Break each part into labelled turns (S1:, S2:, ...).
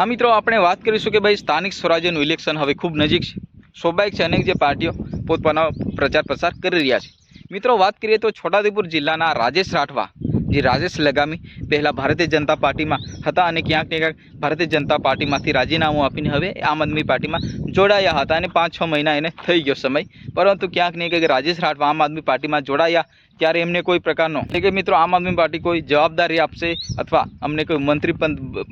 S1: હા મિત્રો, આપણે વાત કરીશું કે ભાઈ સ્થાનિક સ્વરાજ્યનું ઇલેક્શન હવે ખૂબ નજીક છે. સ્વાભાવિક છે, અનેક જે પાર્ટીઓ પોતપોતાનો પ્રચાર પ્રસાર કરી રહ્યા છે. મિત્રો, વાત કરીએ તો છોટાઉદેપુર જિલ્લાના રાજેશ રાઠવા, જે રાજેશ લગામી પહેલાં ભારતીય જનતા પાર્ટીમાં હતા અને ક્યાંક ને ક્યાંક ભારતીય જનતા પાર્ટીમાંથી રાજીનામું આપીને હવે આમ આદમી પાર્ટીમાં જોડાયા હતા અને પાંચ છ મહિના એને થઈ ગયો સમય. પરંતુ ક્યાંક ને કે રાજેશ રાઠવા આમ આદમી પાર્ટીમાં જોડાયા, ત્યારે એમને કોઈ પ્રકારનો એટલે કે મિત્રો, આમ આદમી પાર્ટી કોઈ જવાબદારી આપશે અથવા અમને કોઈ મંત્રી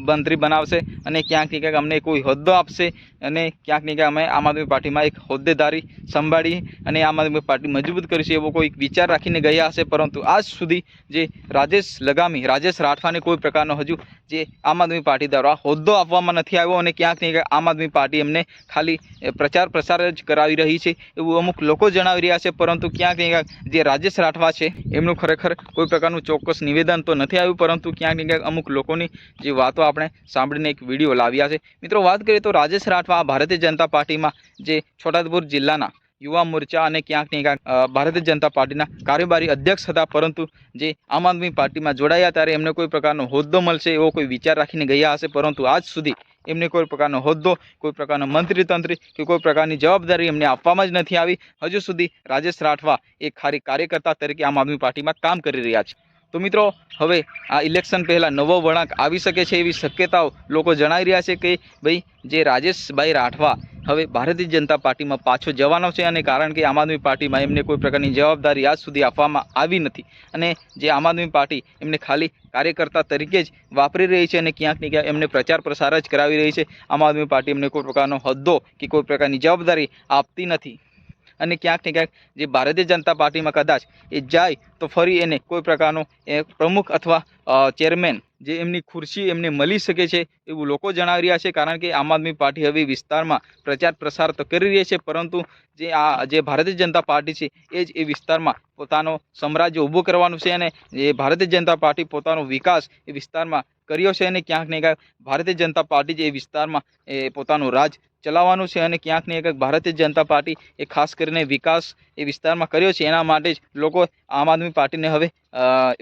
S1: મંત્રી બનાવશે અને ક્યાંક ને ક્યાંક અમને કોઈ હોદ્દો આપશે અને ક્યાંક ને ક્યાંક અમે આમ આદમી પાર્ટીમાં એક હોદ્દેદારી સંભાળી અને આમ આદમી પાર્ટી મજબૂત કરીશું એવો કોઈ વિચાર રાખીને ગયા હશે. પરંતુ આજ સુધી જે રાજેશ લગામી, રાજેશ રાઠવાને કોઈ પ્રકારનો હજુ જે આમ આદમી પાર્ટી દ્વારા હોદ્દો આપવામાં નથી આવ્યો અને ક્યાંક ને ક્યાંક આમ આદમી પાર્ટી એમને ખાલી એ, પ્રચાર પ્રસાર જ કરાવી રહી છે એવું અમુક લોકો જણાવી રહ્યા છે પરંતુ ક્યાંક ને ક્યાંક જે રાજેશ રાઠવા છે એમનું ખરેખર કોઈ પ્રકારનું ચોક્કસ નિવેદન તો નથી આવ્યું પરંતુ ક્યાંક ક્યાંક અમુક લોકોની જે વાતો આપણે સાંભળીને એક વીડિયો લાવ્યા છે. મિત્રો વાત કરીએ તો રાજેશ રાઠવા ભારતીય જનતા પાર્ટીમાં જે છોટાઉદેપુર જિલ્લાના યુવા મોરચા અને ક્યાંક ને ક્યાંક ભારતીય જનતા પાર્ટીના કાર્યવાહી અધ્યક્ષ હતા પરંતુ જે આમ આદમી પાર્ટીમાં જોડાયા ત્યારે એમને કોઈ પ્રકારનો હોદ્દો મળશે એવો કોઈ વિચાર રાખીને ગયા હશે પરંતુ આજ સુધી એમને કોઈ પ્રકારનો હોદ્દો, કોઈ પ્રકારનો મંત્રી તંત્રી કે કોઈ પ્રકારની જવાબદારી એમને આપવામાં જ નથી આવી. હજુ સુધી રાજેશ રાઠવા એક ખારી કાર્યકર્તા તરીકે આમ આદમી પાર્ટીમાં કામ કરી રહ્યા છે. તો મિત્રો, હવે આ ઇલેક્શન પહેલાં નવો વળાંક આવી શકે છે એવી શક્યતાઓ લોકો જણાવી રહ્યા છે કે ભાઈ, જે રાજેશભાઈ રાઠવા હવે ભારતીય જનતા પાર્ટીમાં પાછો જવાનો છે અને કારણ કે આમ આદમી પાર્ટીમાં એમને કોઈ પ્રકારની જવાબદારી આજ સુધી આપવામાં આવી નથી. અને જે આમ આદમી પાર્ટી એમને ખાલી કાર્યકર્તા તરીકે જ વાપરી રહી છે અને ક્યાંક ને ક્યાંક એમને પ્રચાર પ્રસાર જ કરાવી રહી છે. આમ આદમી પાર્ટી એમને કોઈ પ્રકારનો હોદ્દો કે કોઈ પ્રકારની જવાબદારી આપતી નથી. અને ક્યાંક ને ક્યાંક જે ભારતીય જનતા પાર્ટીમાં કદાચ એ જાય તો ફરી એને કોઈ પ્રકારનો એ પ્રમુખ અથવા ચેરમેન જે એમની ખુરશી એમને મળી શકે છે એવું લોકો જણાવી રહ્યા છે. કારણ કે આમ આદમી પાર્ટી હવે વિસ્તારમાં પ્રચાર પ્રસાર તો કરી રહી છે, પરંતુ જે આ, જે ભારતીય જનતા પાર્ટી છે એ જ એ વિસ્તારમાં પોતાનો સામ્રાજ્ય ઊભું કરવાનું છે અને જે ભારતીય જનતા પાર્ટી પોતાનો વિકાસ એ વિસ્તારમાં કર્યો છે અને ક્યાંક ને ક્યાંક ભારતીય જનતા પાર્ટી જે એ વિસ્તારમાં એ પોતાનું રાજ ચલાવવાનું છે અને ક્યાંક ને ક્યાંક ભારતીય જનતા પાર્ટી એ ખાસ કરીને વિકાસ એ વિસ્તારમાં કર્યો છે. એના માટે જ લોકો આમ આદમી પાર્ટીને હવે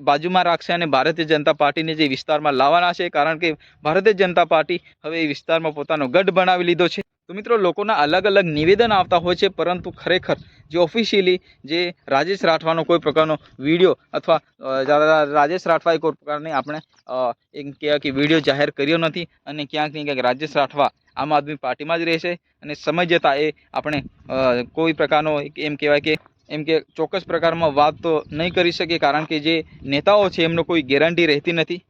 S1: બાજુમાં રાખશે અને ભારતીય જનતા પાર્ટીને જે વિસ્તારમાં લાવવાના છે. કારણ કે ભારતીય જનતા પાર્ટી હવે એ વિસ્તારમાં પોતાનો ગઢ બનાવી લીધો છે. તો મિત્રો, લોકોના અલગ અલગ નિવેદન આવતા હોય છે, પરંતુ ખરેખર જે ઓફિશિયલી જે રાજેશ રાઠવાનો કોઈ પ્રકારનો વીડિયો અથવા રાજેશ રાઠવાએ કોઈ પ્રકારની આપણે એમ કહેવાય કે વીડિયો જાહેર કર્યો નથી અને ક્યાંક ને ક્યાંક રાજેશ રાઠવા આમ આદમી પાર્ટીમાં જ રહેશે અને સમય જતાં એ આપણે કોઈ પ્રકારનો એમ કહેવાય કે, એમ કે ચોક્કસ પ્રકારમાં વાત તો નહીં કરી શકે કારણ કે જે નેતાઓ છે એમનો કોઈ ગેરંટી રહેતી નથી.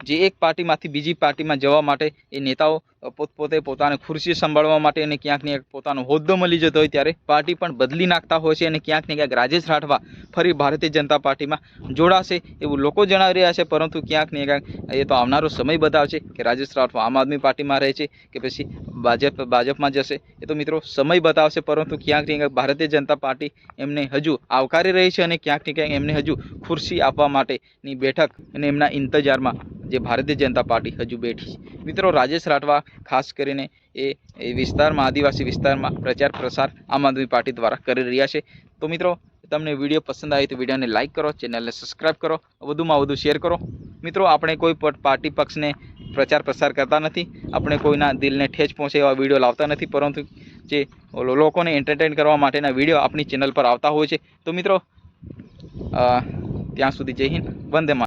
S1: જે એક પાર્ટીમાંથી બીજી પાર્ટીમાં જવા માટે એ નેતાઓ પોતપોતે પોતાને ખુરશી સંભાળવા માટે અને ક્યાંક ને પોતાનો હોદ્દો મળી જતો હોય ત્યારે પાર્ટી પણ બદલી નાખતા હોય છે અને ક્યાંક ને ક્યાંક રાજેશ રાઠવા ફરી ભારતીય જનતા પાર્ટીમાં જોડાશે એવું લોકો જણાવી રહ્યા છે. પરંતુ ક્યાંક ને ક્યાંક એ તો આવનારો સમય બતાવશે કે રાજેશ રાઠવા આમ આદમી પાર્ટીમાં રહે છે કે પછી ભાજપ, ભાજપમાં જશે. એ તો મિત્રો સમય બતાવશે. પરંતુ ક્યાંક ક્યાંક ભારતીય જનતા પાર્ટી એમને હજુ આવકારી રહી છે અને ક્યાંક ને ક્યાંક એમને હજુ ખુરશી આપવા માટેની બેઠક અને એમના ઇંતજારમાં જે ભારતીય જનતા પાર્ટી હજુ બેઠી છે. મિત્રો, રાજેશ રાઠવા ખાસ કરીને એ વિસ્તારમાં, આદિવાસી વિસ્તારમાં પ્રચાર પ્રસાર આમ આદમી પાર્ટી દ્વારા કરી રહ્યા છે. તો મિત્રો, તમને વીડિયો પસંદ આવે તો વિડીયોને લાઇક કરો, ચેનલને સબસ્ક્રાઇબ કરો, વધુમાં વધુ શેર કરો. મિત્રો, આપણે કોઈ પાર્ટી પક્ષને પ્રચાર પ્રસાર કરતા નથી. આપણે કોઈના દિલને ઠેચ પહોંચે એવા વીડિયો લાવતા નથી. પરંતુ જે લોકોને એન્ટરટેન કરવા માટેના વીડિયો આપણી ચેનલ પર આવતા હોય છે. તો મિત્રો ત્યાં સુધી જય હિન્દ, વંદે